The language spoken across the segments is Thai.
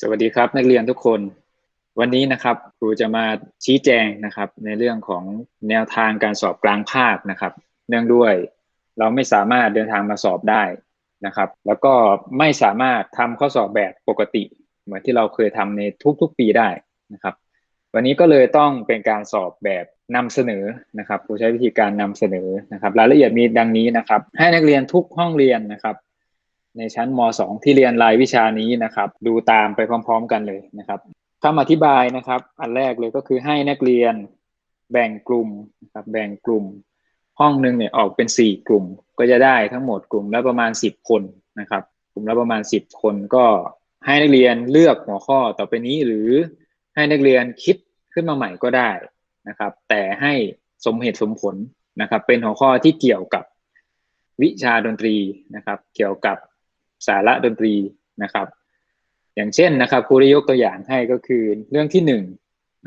สวัสดีครับนักเรียนทุกคน วันนี้นะครับครูจะมาชี้แจงนะครับในเรื่องของแนวทางการสอบกลางภาคนะครับ เนื่องด้วยเราไม่สามารถเดินทางมาสอบได้นะครับ แล้วก็ไม่สามารถทำข้อสอบแบบปกติ เหมือนที่เราเคยทำในทุกๆปีได้นะครับ วันนี้ก็เลยต้องเป็นการสอบแบบนำเสนอนะครับครูใช้วิธีการนำเสนอนะครับ รายละเอียดมีดังนี้นะครับ ให้นักเรียนทุกห้องเรียนนะครับ ในชั้นม .2 ที่เรียนรายวิชานี้นะครับ ดูตามไปพร้อม ๆ กันเลยนะครับคำอธิบายนะครับ อันแรกเลยก็คือให้นักเรียนแบ่งกลุ่มนะครับแบ่งกลุ่ม ห้องหนึ่งเนี่ยออกเป็น 4 กลุ่ม ก็จะได้ทั้งหมดกลุ่มละประมาณ 10 คนนะครับ กลุ่มละประมาณ 10 คนก็ให้นักเรียนเลือกหัวข้อต่อไปนี้หรือให้นักเรียนคิดขึ้นมาใหม่ก็ได้นะครับ แต่ให้สมเหตุสมผลนะครับ เป็นหัวข้อที่เกี่ยวกับวิชาดนตรีนะครับ เกี่ยวกับ สาระดนตรีนะครับ อย่างเช่นนะครับครูได้ยกตัวอย่างให้ก็คือเรื่องที่หนึ่ง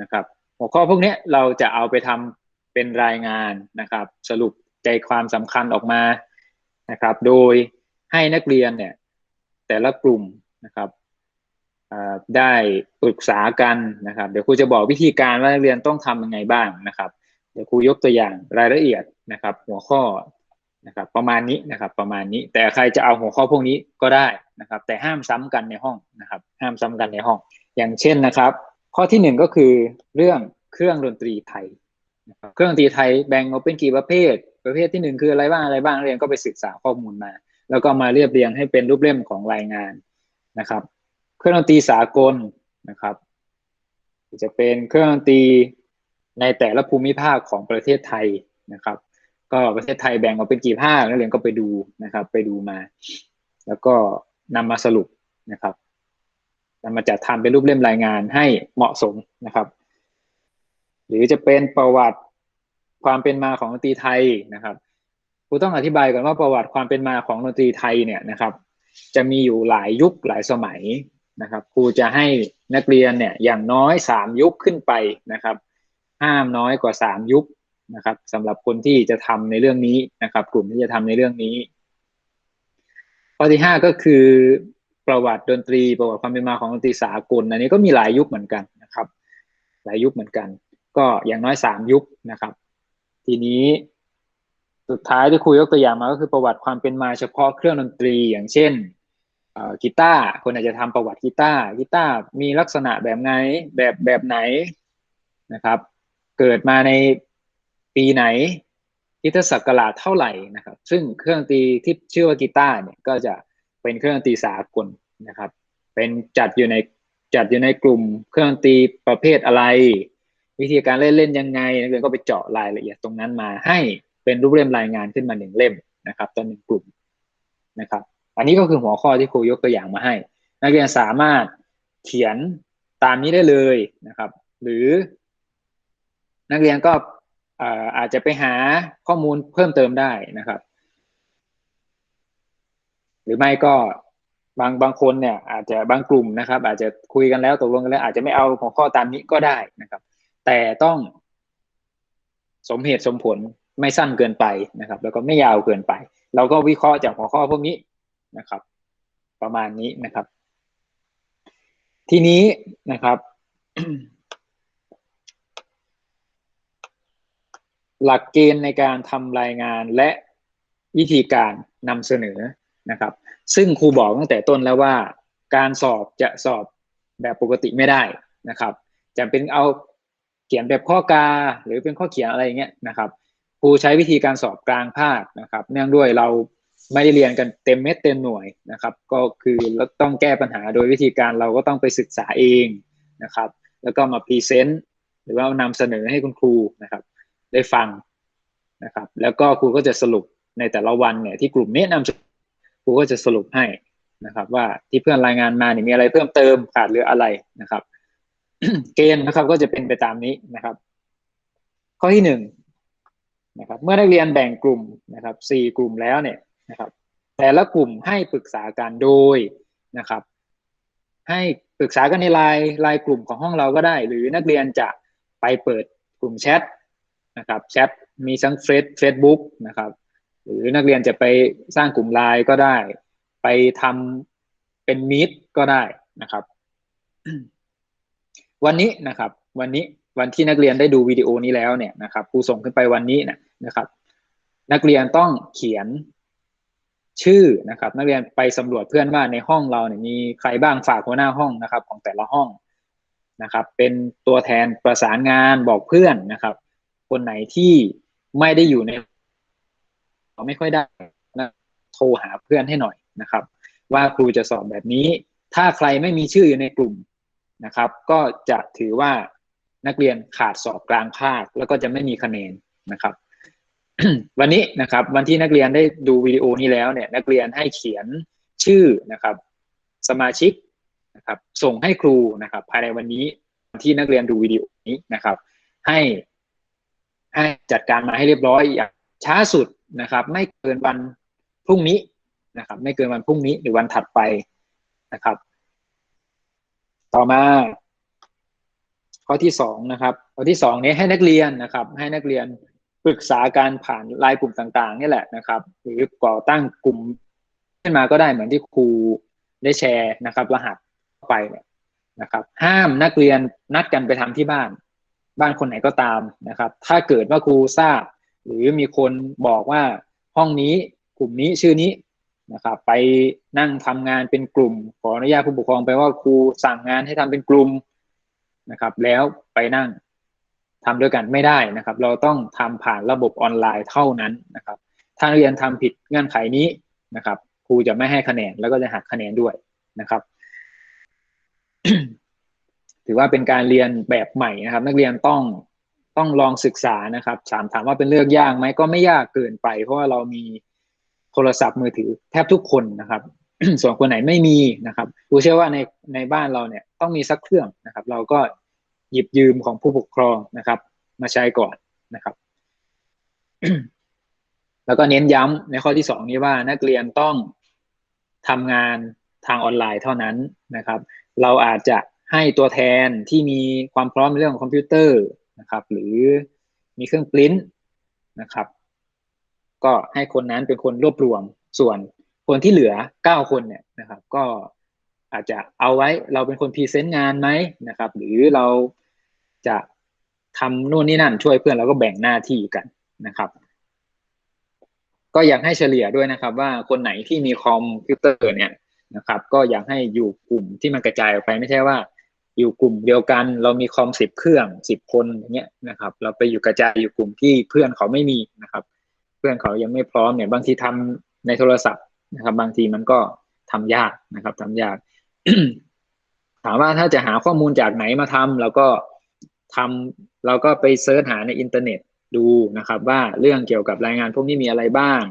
นะครับ หัวข้อพวกนี้เราจะเอาไปทำเป็นรายงานนะครับ สรุปใจความสำคัญออกมานะครับ โดยให้นักเรียนเนี่ยแต่ละกลุ่มนะครับได้ปรึกษากันนะครับ เดี๋ยวครูจะบอกวิธีการว่านักเรียนต้องทำยังไงบ้างนะครับ เดี๋ยวครูยกตัวอย่างรายละเอียดนะครับ หัวข้อ นะครับประมาณนี้นะครับประมาณนี้แต่ใครจะเอาหัวข้อพวกนี้ก็ได้นะครับ แต่ห้ามซ้ำกันในห้องนะครับ ห้ามซ้ำกันในห้อง อย่างเช่นนะครับ ข้อที่หนึ่งก็คือเรื่องเครื่องดนตรีไทยนะครับเครื่องดนตรีไทยแบ่งออกเป็นกี่ประเภท ประเภทที่หนึ่งคืออะไรบ้างอะไรบ้างเรียนก็ไปศึกษาข้อมูลมา แล้วก็มาเรียบเรียงให้เป็นรูปเล่มของรายงานนะครับ เครื่องดนตรีสากลนะครับ จะเป็นเครื่องดนตรีในแต่ละภูมิภาคของประเทศไทยนะครับ ก็ประเทศไทยแบ่งออกเป็นกี่ภาคนักเรียนก็ไปดูนะครับ ไปดูมา แล้วก็นำมาสรุปนะครับนำมาจัดทำเป็นรูปเล่มรายงานให้เหมาะสมนะครับ หรือจะเป็นประวัติความเป็นมาของดนตรีไทยนะครับครูต้องอธิบายก่อนว่าประวัติความเป็นมาของดนตรีไทยเนี่ยนะครับ จะมีอยู่หลายยุคหลายสมัยนะครับครูจะให้นักเรียนเนี่ยอย่างน้อยสามยุคขึ้นไปนะครับ ห้ามน้อยกว่าสามยุค นะครับสำหรับคนที่จะทำในเรื่องนี้นะครับ กลุ่มที่จะทำในเรื่องนี้ข้อที่ห้าก็คือประวัติดนตรี ประวัติความเป็นมาของดนตรีสากลอันนี้ก็มีหลายยุคเหมือนกันนะครับ หลายยุคเหมือนกัน ก็อย่างน้อยสามยุคนะครับ ทีนี้สุดท้ายที่คุยยกตัวอย่างมาก็คือประวัติความเป็นมาเฉพาะเครื่องดนตรี อย่างเช่นกีตาร์คนอาจจะทำประวัติกีตาร์กีตาร์มีลักษณะแบบไหนแบบแบบไหนนะครับ เกิดมาใน ปีไหนพิทศักราชเท่าไหร่นะครับ ซึ่งเครื่องตีที่ชื่อว่ากีตาร์เนี่ยก็จะเป็นเครื่องตีสากลนะครับ เป็นจัดอยู่ในจัดอยู่ในกลุ่มเครื่องตีประเภทอะไร วิธีการเล่นเล่นยังไงนักเรียนก็ไปเจาะรายละเอียดตรงนั้นมาให้เป็นรูปเล่มรายงานขึ้นมาหนึ่งเล่มนะครับต่อหนึ่งกลุ่มนะครับ อันนี้ก็คือหัวข้อที่ครูยกตัวอย่างมาให้ นักเรียนสามารถเขียนตามนี้ได้เลยนะครับ หรือ นักเรียนก็ อาจจะไปหาข้อมูลเพิ่มเติมได้นะครับ หรือไม่ก็บางบางคนเนี่ย อาจจะบางกลุ่มนะครับ อาจจะคุยกันแล้วตกลงกันแล้ว อาจจะไม่เอาหัวข้อตามนี้ก็ได้นะครับ แต่ต้อง สมเหตุสมผลไม่สั้นเกินไปนะครับ แล้วก็ไม่ยาวเกินไป เราก็วิเคราะห์จากหัวข้อพวกนี้นะครับ ประมาณนี้นะครับ ทีนี้นะครับ หลักเกณฑ์ในการทำรายงานและวิธีการนำเสนอนะครับ ซึ่งครูบอกตั้งแต่ต้นแล้วว่า การสอบจะสอบแบบปกติไม่ได้นะครับ จะเป็นเอาเขียนแบบข้อกาหรือเป็นข้อเขียนอะไรเงี้ยนะครับครูใช้วิธีการสอบกลางภาคนะครับ เนื่องด้วยเราไม่ได้เรียนกันเต็มเม็ดเต็มหน่วยนะครับ ก็คือเราต้องแก้ปัญหาโดยวิธีการเราก็ต้องไปศึกษาเองนะครับ แล้วก็มาพรีเซนต์หรือว่านำเสนอให้คุณครูนะครับ ได้ฟังนะครับ แล้วก็ครูก็จะสรุปในแต่ละวันเนี่ยที่กลุ่มนี้นำครูก็จะสรุปให้นะครับ ว่าที่เพื่อนรายงานมาเนี่ยมีอะไรเพิ่มเติมขาดหรืออะไรนะครับ เกณฑ์นะครับก็จะเป็นไปตามนี้นะครับ ข้อที่หนึ่งนะครับเมื่อนักเรียนแบ่งกลุ่มนะครับสี่กลุ่มแล้วเนี่ยนะครับแต่ละกลุ่มให้ปรึกษากันโดยนะครับ ให้ปรึกษากันในไลน์ไลน์กลุ่มของห้องเราก็ได้ หรือนักเรียนจะไปเปิดกลุ่มแชท นะครับแชทมีทั้งเฟซเฟซบุ๊กนะครับ หรือนักเรียนจะไปสร้างกลุ่มไลน์ก็ได้ ไปทำเป็นมีดก็ได้นะครับ วันนี้นะครับ วันนี้วันที่นักเรียนได้ดูวิดีโอนี้แล้วเนี่ยนะครับครูส่งขึ้นไปวันนี้นะนะครับ นักเรียนต้องเขียนชื่อนะครับ นักเรียนไปสำรวจเพื่อนว่าในห้องเราเนี่ยมีใครบ้างฝากหัวหน้าห้องนะครับ ของแต่ละห้องนะครับ เป็นตัวแทนประสานงานบอกเพื่อนนะครับ คนไหนที่ไม่ได้อยู่ในไม่ค่อยได้นะโทรหาเพื่อนให้หน่อยนะครับ ว่าครูจะสอบแบบนี้ ถ้าใครไม่มีชื่ออยู่ในกลุ่มนะครับ ก็จะถือว่านักเรียนขาดสอบกลางภาค แล้วก็จะไม่มีคะแนนนะครับ วันนี้นะครับ วันที่นักเรียนได้ดูวิดีโอนี้แล้วเนี่ย นักเรียนให้เขียนชื่อนะครับ สมาชิกนะครับ ส่งให้ครูนะครับ ภายในวันนี้ที่นักเรียนดูวิดีโอนี้นะครับ ให้ ให้จัดการมาให้เรียบร้อยอย่างช้าสุดนะครับ ไม่เกินวันพรุ่งนี้นะครับ ไม่เกินวันพรุ่งนี้หรือวันถัดไปนะครับ ต่อมา ข้อที่สองนะครับ ข้อที่สองนี้ให้นักเรียนนะครับ ให้นักเรียนปรึกษาการผ่านไลน์กลุ่มต่างๆนี่แหละนะครับ หรือก่อตั้งกลุ่มขึ้นมาก็ได้เหมือนที่ครูได้แชร์นะครับ รหัสไปเนี่ยนะครับ ห้ามนักเรียนนัดกันไปทำที่บ้าน บ้านคนไหนก็ตามนะครับ ถ้าเกิดว่าครูทราบ หรือมีคนบอกว่าห้องนี้กลุ่มนี้ชื่อนี้นะครับ ไปนั่งทำงานเป็นกลุ่ม ขออนุญาตผู้ปกครองไปว่าครูสั่งงานให้ทำเป็นกลุ่มนะครับ แล้วไปนั่งทำด้วยกันไม่ได้นะครับ เราต้องทำผ่านระบบออนไลน์เท่านั้นนะครับ ถ้าเรียนทำผิดเงื่อนไขนี้นะครับครูจะไม่ให้คะแนนแล้วก็จะหักคะแนนด้วยนะครับ ถือว่าเป็นการเรียนแบบใหม่นะครับ นักเรียนต้องต้องลองศึกษานะครับถามถามว่าเป็นเรื่องยากไหมก็ไม่ยากเกินไป เพราะว่าเรามีโทรศัพท์มือถือแทบทุกคนนะครับ ส่วนคนไหนไม่มีนะครับครูเชื่อว่าในในบ้านเราเนี่ยต้องมีสักเครื่องนะครับ เราก็หยิบยืมของผู้ปกครองนะครับ มาใช้ก่อนนะครับ แล้วก็เน้นย้ำในข้อที่สองนี้ว่านักเรียนต้องทำงานทางออนไลน์เท่านั้นนะครับ เราอาจจะ ให้ตัวแทนที่มีความพร้อมในเรื่องของคอมพิวเตอร์นะครับ หรือมีเครื่องปริ้นนะครับ ก็ให้คนนั้นเป็นคนรวบรวมส่วนคนที่เหลือเก้าคนเนี่ยนะครับ ก็อาจจะเอาไว้เราเป็นคนพรีเซนต์งานไหมนะครับ หรือเราจะทำนู่นนี่นั่นช่วยเพื่อนแล้วก็แบ่งหน้าที่กันนะครับ ก็อยากให้เฉลี่ยด้วยนะครับ ว่าคนไหนที่มีคอมพิวเตอร์เนี่ยนะครับ ก็อยากให้อยู่กลุ่มที่มันกระจายออกไปไม่ใช่ว่า อยู่กลุ่มเดียวกัน เรามีคอมสิบเครื่องสิบคนอย่างเงี้ยนะครับ เราไปอยู่กระจายอยู่กลุ่มที่เพื่อนเขาไม่มีนะครับ เพื่อนเขายังไม่พร้อมเนี่ยบางทีทำในโทรศัพท์นะครับ บางทีมันก็ทำยากนะครับทำยาก ถามว่าถ้าจะหาข้อมูลจากไหนมาทำเราก็ทำเราก็ไปเซิร์ชหาในอินเทอร์เน็ตดูนะครับ ว่าเรื่องเกี่ยวกับรายงานพวกนี้มีอะไรบ้าง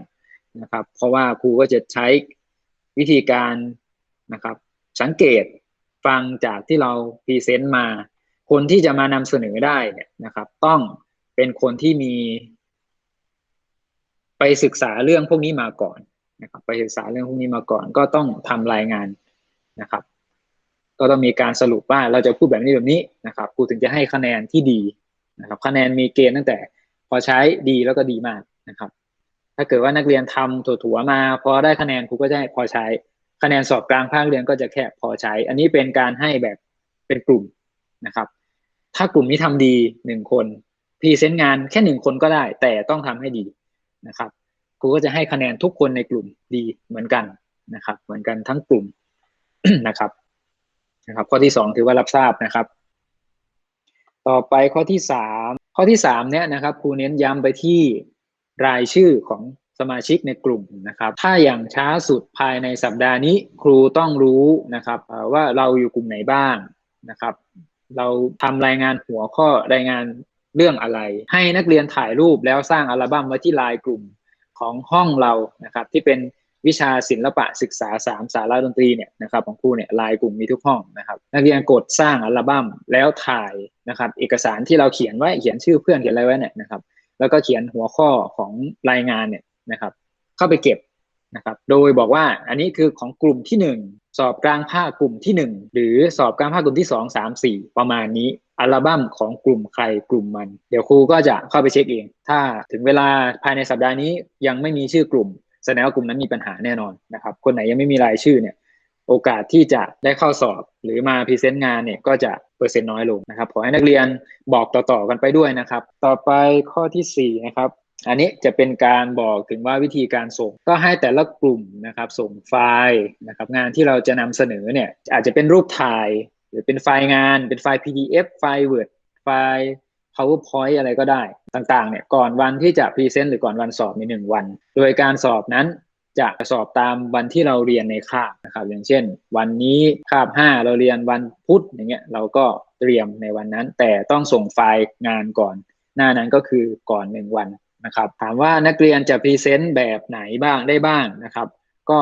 นะครับ เพราะว่าครูก็จะใช้วิธีการนะครับ สังเกต ฟังจากที่เราพรีเซนต์มา คนที่จะมานำเสนอได้เนี่ยนะครับ ต้องเป็นคนที่มี ไปศึกษาเรื่องพวกนี้มาก่อนนะครับ ไปศึกษาเรื่องพวกนี้มาก่อน ก็ต้องทำรายงานนะครับ ก็ต้องมีการสรุปว่าเราจะพูดแบบนี้แบบนี้นะครับครูถึงจะให้คะแนนที่ดีนะครับ คะแนนมีเกณฑ์ตั้งแต่ พอใช้ดีแล้วก็ดีมากนะครับ ถ้าเกิดว่านักเรียนทำถั่วๆมา พอได้คะแนนครูก็จะพอใช้ คะแนนสอบกลางภาคเรียนก็จะแค่พอใช้ อันนี้เป็นการให้แบบเป็นกลุ่มนะครับ ถ้ากลุ่มนี้ทำดีหนึ่งคนพรีเซนต์งานแค่หนึ่งคนก็ได้ แต่ต้องทำให้ดีนะครับครูก็จะให้คะแนนทุกคนในกลุ่มดีเหมือนกันนะครับ เหมือนกันทั้งกลุ่มนะครับนะครับ ข้อที่สองถือว่ารับทราบนะครับ ต่อไปข้อที่สามข้อที่สามเนี่ยนะครับครูเน้นย้ำไปที่รายชื่อของ สมาชิกในกลุ่มนะครับ ถ้าอย่างช้าสุดภายในสัปดาห์นี้ครูต้องรู้นะครับว่าเราอยู่กลุ่มไหนบ้างนะครับ เราทำรายงานหัวข้อรายงานเรื่องอะไร ให้นักเรียนถ่ายรูปแล้วสร้างอัลบั้มไว้ที่ไลน์กลุ่มของห้องเรานะครับ ที่เป็นวิชาศิลปะศึกษาสามสาระดนตรีเนี่ยนะครับของครูเนี่ยลน์กลุ่มมีทุกห้องนะครับนักเรียนกดสร้างอัลบั้มแล้วถ่ายนะครับเอกสารที่เราเขียนไว้เขียนชื่อเพื่อนเขียนอะไรไว้เนี่ยนะครับแล้วก็เขียนหัวข้อของรายงานเนี่ย นะครับ เข้าไปเก็บนะครับ โดยบอกว่าอันนี้คือของกลุ่มที่หนึ่งสอบกลางภาคกลุ่มที่หนึ่งหรือสอบกลางภาคกลุ่มที่สองสามสี่ประมาณนี้อัลบั้มของกลุ่มใครกลุ่มมัน เดี๋ยวครูก็จะเข้าไปเช็คเอง ถ้าถึงเวลาภายในสัปดาห์นี้ยังไม่มีชื่อกลุ่มแสดงว่ากลุ่มนั้นมีปัญหาแน่นอนนะครับ คนไหนยังไม่มีรายชื่อเนี่ยโอกาสที่จะได้เข้าสอบหรือมาพรีเซนต์งานเนี่ยก็จะเปอร์เซ็นต์น้อยลงนะครับขอให้นักเรียนบอกต่อๆกันไปด้วยนะครับ ต่อไปข้อที่4นะครับ อันนี้จะเป็นการบอกถึงว่าวิธีการส่ง ก็ให้แต่ละกลุ่มนะครับส่งไฟล์นะครับงานที่เราจะนำเสนอเนี่ยอาจจะเป็นรูปถ่าย หรือเป็นไฟล์งานเป็นไฟล์ PDF ไฟล์ Word ไฟล์ powerpoint อะไรก็ได้ต่างๆเนี่ยก่อนวันที่จะพรีเซนต์หรือก่อนวันสอบมีหนึ่งวัน โดยการสอบนั้นจะสอบตามวันที่เราเรียนในคาบนะครับ อย่างเช่น วันนี้คาบ 5 เราเรียนวันพุธอย่างเงี้ยเราก็เตรียมในวันนั้น แต่ต้องส่งไฟล์งานก่อน หน้านั้นก็คือก่อนหนึ่งวัน นะครับถามว่านักเรียนจะพรีเซนต์แบบไหนบ้างได้บ้างนะครับ ก็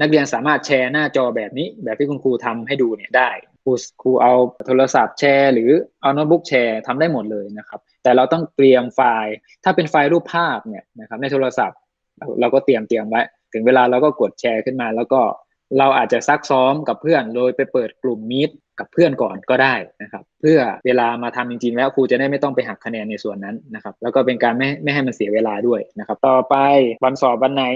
นักเรียนสามารถแชร์หน้าจอแบบนี้ แบบที่คุณครูทำให้ดูเนี่ยได้ครูครูเอาโทรศัพท์แชร์ หรือเอาโน้ตบุ๊กแชร์ทำได้หมดเลยนะครับ แต่เราต้องเตรียมไฟล์ ถ้าเป็นไฟล์รูปภาพเนี่ยนะครับในโทรศัพท์เราก็เตรียมเตรียมไว้ ถึงเวลาเราก็กดแชร์ขึ้นมา แล้วก็ เราอาจจะซักซ้อมกับเพื่อนโดยไปเปิดกลุ่มมิตกับเพื่อนก่อนก็ได้นะครับเพื่อเวลามาทำจริงๆ แล้วครูจะได้ไม่ต้องไปหักคะแนนในส่วนนั้นนะครับแล้วก็เป็นการไม่ไม่ให้มันเสียเวลาด้วยนะครับต่อไปวันสอบวันไหน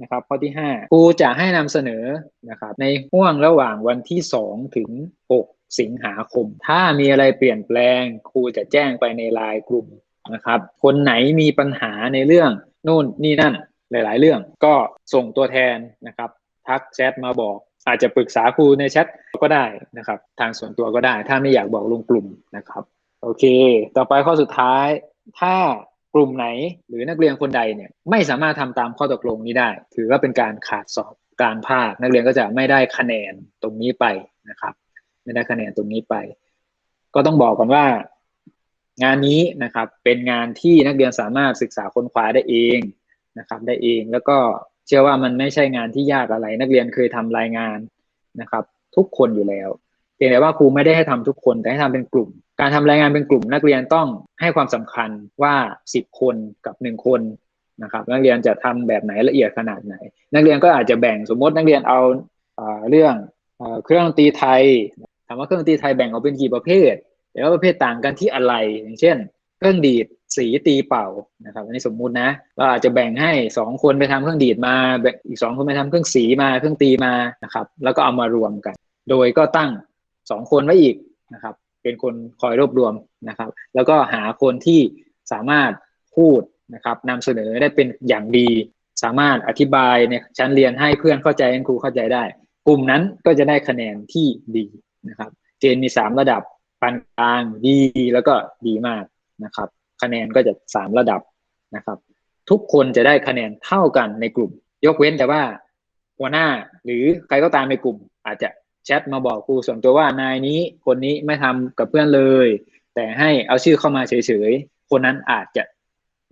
นะครับข้อที่ 5 ครูจะให้นำเสนอนะครับในห่วงระหว่างวันที่ 2 ถึง 6 สิงหาคม ถ้ามีอะไรเปลี่ยนแปลง ครูจะแจ้งไปในไลน์กลุ่มนะครับคนไหนมีปัญหาในเรื่องนู่นนี่นั่นหลาย ๆ เรื่องก็ส่งตัวแทนนะครับ ทักแชทมาบอก อาจจะปรึกษาครูในแชทก็ได้นะครับ ทางส่วนตัวก็ได้ ถ้าไม่อยากบอกลงกลุ่มนะครับ โอเค ต่อไปข้อสุดท้าย ถ้ากลุ่มไหนหรือนักเรียนคนใดเนี่ยไม่สามารถทำตามข้อตกลงนี้ได้ ถือว่าเป็นการขาดสอบกลางภาค นักเรียนก็จะไม่ได้คะแนนตรงนี้ไปนะครับ ไม่ได้คะแนนตรงนี้ไป ก็ต้องบอกก่อนว่า งานนี้นะครับเป็นงานที่นักเรียนสามารถศึกษาค้นคว้าได้เองนะครับ ได้เองแล้วก็ เชื่อว่ามันไม่ใช่งานที่ยากอะไร นักเรียนเคยทำรายงานนะครับ ทุกคนอยู่แล้วเพียงแต่ว่าครูไม่ได้ให้ทำทุกคนแต่ให้ทำเป็นกลุ่ม การทำรายงานเป็นกลุ่ม นักเรียนต้องให้ความสำคัญว่า 10 คนกับ 1 คนนะครับ นักเรียนจะทำแบบไหนละเอียดขนาดไหน นักเรียนก็อาจจะแบ่งสมมตินักเรียนเอาเรื่องเครื่องดนตรีไทยถามว่าเครื่องดนตรีไทยแบ่งออกเป็นกี่ประเภทแล้วประเภทต่างกันที่อะไรอย่างเช่น เครื่องดีด สีตีเป่านะครับอันนี้สมมุตินะเราอาจจะแบ่งให้สองคนไปทำเครื่องดีดมาอีกสองคนไปทำเครื่องสีมาเครื่องตีมานะครับแล้วก็เอามารวมกัน โดยก็ตั้งสองคนไว้อีกนะครับเป็นคนคอยรวบรวมนะครับ แล้วก็หาคนที่สามารถพูดนะครับนำเสนอได้เป็นอย่างดี สามารถอธิบายในชั้นเรียนให้เพื่อนเข้าใจให้ครูเข้าใจได้ กลุ่มนั้นก็จะได้คะแนนที่ดีนะครับเกณฑ์มีสามระดับปานกลางดีแล้วก็ดีมากนะครับ คะแนนก็จะสามระดับนะครับ ทุกคนจะได้คะแนนเท่ากันในกลุ่ม ยกเว้นแต่ว่าหัวหน้าหรือใครก็ตามในกลุ่ม อาจจะแชทมาบอกครูส่วนตัวว่านายนี้คนนี้ไม่ทำกับเพื่อนเลย แต่ให้เอาชื่อเข้ามาเฉยๆ คนนั้นอาจจะ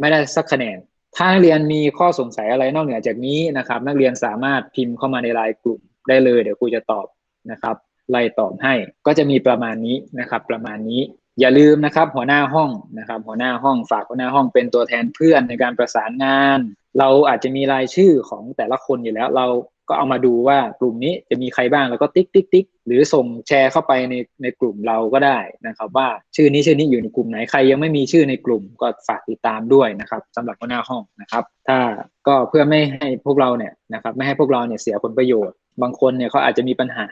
ไม่ได้สักคะแนน ถ้านักเรียนมีข้อสงสัยอะไรนอกเหนือจากนี้นะครับ นักเรียนสามารถพิมพ์เข้ามาในไลน์กลุ่มได้เลย เดี๋ยวครูจะตอบนะครับไล่ตอบให้ก็จะมีประมาณนี้นะครับ ประมาณนี้ อย่าลืมนะครับ หัวหน้าห้องนะครับ หัวหน้าห้องฝากหัวหน้าห้องเป็นตัวแทนเพื่อนในการประสานงาน เราอาจจะมีรายชื่อของแต่ละคนอยู่แล้ว เราก็เอามาดูว่ากลุ่มนี้จะมีใครบ้างแล้วก็ติ๊กติ๊กติ๊กหรือส่งแชร์เข้าไปในในกลุ่มเราก็ได้นะครับ ว่าชื่อนี้ชื่อนี้อยู่ในกลุ่มไหนใครยังไม่มีชื่อในกลุ่มก็ฝากติดตามด้วยนะครับสำหรับหัวหน้าห้องนะครับ ถ้าก็เพื่อไม่ให้พวกเราเนี่ยนะครับไม่ให้พวกเราเนี่ยเสียผลประโยชน์ บางคนเนี่ยเขาอาจจะมีปัญหา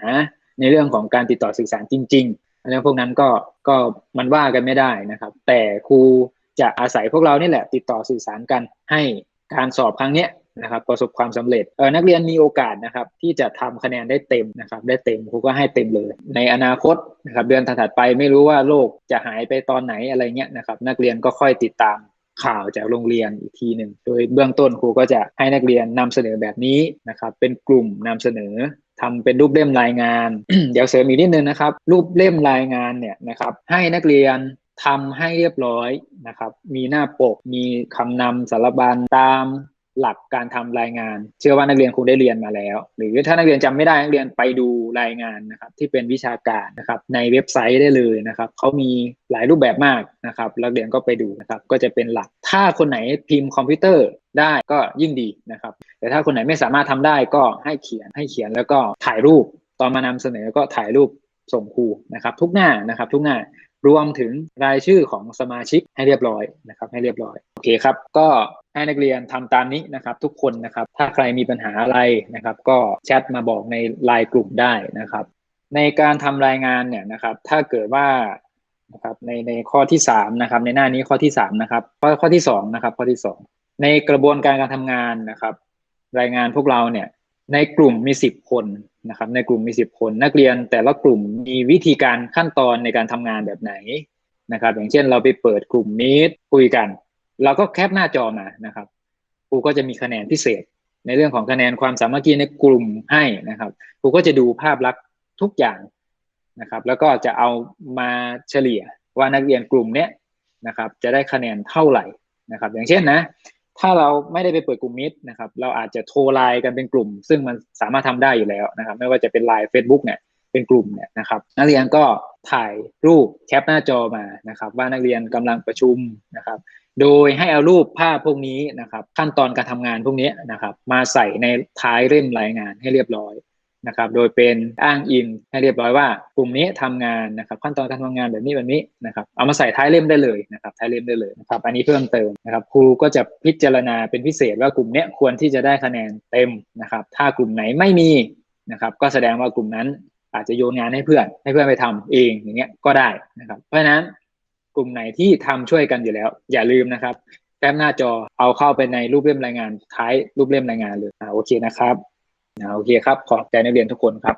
ในเรื่องของการติดต่อสื่อสารจริง ๆ อะไรพวกนั้นก็ก็มันว่ากันไม่ได้นะครับ แต่ครูจะอาศัยพวกเรานี่แหละ ติดต่อสื่อสารกันให้การสอบครั้งเนี้ยนะครับประสบความสำเร็จเออนักเรียนมีโอกาสนะครับที่จะทำคะแนนได้เต็มนะครับได้เต็มครูก็ให้เต็มเลย ในอนาคตนะครับเดือนถัดไปไม่รู้ว่าโลกจะหายไปตอนไหนอะไรเงี้ยนะครับนักเรียนก็ค่อยติดตาม ข่าวจากโรงเรียนอีกทีหนึ่งโดยเบื้องต้นครูก็จะให้นักเรียนนำเสนอแบบนี้นะครับเป็นกลุ่มนำเสนอทำเป็นรูปเล่มรายงาน เดี๋ยวเสริมอีกนิดนึงนะครับ รูปเล่มรายงานเนี่ยนะครับให้นักเรียนทำให้เรียบร้อยนะครับ มีหน้าปก มีคำนำสารบัญตาม หลักการทำรายงาน เชื่อว่านักเรียนคงได้เรียนมาแล้ว หรือถ้านักเรียนจำไม่ได้นักเรียนไปดูรายงานนะครับที่เป็นวิชาการนะครับในเว็บไซต์ได้เลยนะครับเขามีหลายรูปแบบมากนะครับนักเรียนก็ไปดูนะครับก็จะเป็นหลัก ถ้าคนไหนพิมพ์คอมพิวเตอร์ได้ก็ยิ่งดีนะครับ แต่ถ้าคนไหนไม่สามารถทำได้ก็ให้เขียนให้เขียนแล้วก็ถ่ายรูปตอนมานำเสนอก็ถ่ายรูปส่งครูนะครับทุกหน้านะครับทุกหน้า รวมถึงรายชื่อของสมาชิกให้เรียบร้อยนะครับให้เรียบร้อยโอเคครับก็ให้นักเรียนทำตามนี้นะครับทุกคนนะครับถ้าใครมีปัญหาอะไรนะครับ ก็แชทมาบอกในไลน์กลุ่มได้นะครับ ในการทำรายงานเนี่ยนะครับถ้าเกิดว่านะครับในในข้อที่สามนะครับในหน้านี้ข้อที่สามนะครับข้อข้อที่สองนะครับข้อที่สองในกระบวนการการทำงานนะครับ รายงานพวกเราเนี่ย ในกลุ่มมีสิบคนนะครับ ในกลุ่มมีสิบคน นักเรียนแต่ละกลุ่มมีวิธีการขั้นตอนในการทำงานแบบไหนนะครับ อย่างเช่นเราไปเปิดกลุ่มมีดคุยกัน เราก็แคปหน้าจอมานะครับครูก็จะมีคะแนนพิเศษ ในเรื่องของคะแนนความสามัคคีในกลุ่มให้นะครับครูก็จะดูภาพลักษณ์ทุกอย่างนะครับ แล้วก็จะเอามาเฉลี่ยว่านักเรียนกลุ่มเนี้ยนะครับ จะได้คะแนนเท่าไหร่นะครับ อย่างเช่นนะ ถ้าเราไม่ได้ไปเปิดกลุ่มมิตรนะครับ เราอาจจะโทรไลน์กันเป็นกลุ่ม ซึ่งมันสามารถทำได้อยู่แล้วนะครับ ไม่ว่าจะเป็นไลน์ Facebook เนี่ยเป็นกลุ่มเนี่ยนะครับ นักเรียนก็ถ่ายรูปแคปหน้าจอมานะครับ ว่านักเรียนกำลังประชุมนะครับ โดยให้เอารูปภาพพวกนี้นะครับ ขั้นตอนการทำงานพวกนี้นะครับ มาใส่ในท้ายเล่มรายงานให้เรียบร้อย นะครับโดยเป็นอ้างอิงให้เรียบร้อยว่ากลุ่มนี้ทำงานนะครับขั้นตอนการทำงานแบบนี้แบบนี้นะครับเอามาใส่ท้ายเล่มได้เลยนะครับท้ายเล่มได้เลยนะครับอันนี้เพิ่มเติมนะครับครูก็จะพิจารณาเป็นพิเศษว่ากลุ่มนี้ควรที่จะได้คะแนนเต็มนะครับถ้ากลุ่มไหนไม่มีนะครับก็แสดงว่ากลุ่มนั้นอาจจะโยนงานให้เพื่อนให้เพื่อนไปทำเองอย่างเงี้ยก็ได้นะครับเพราะฉะนั้นกลุ่มไหนที่ทำช่วยกันอยู่แล้ว อย่าลืมนะครับแคปหน้าจอเอาเข้าไปในรูปเล่มรายงานท้ายรูปเล่มรายงานเลยอ่าโอเคนะครับ อ่าโอเคครับ ขอบใจนักเรียนทุกคนครับ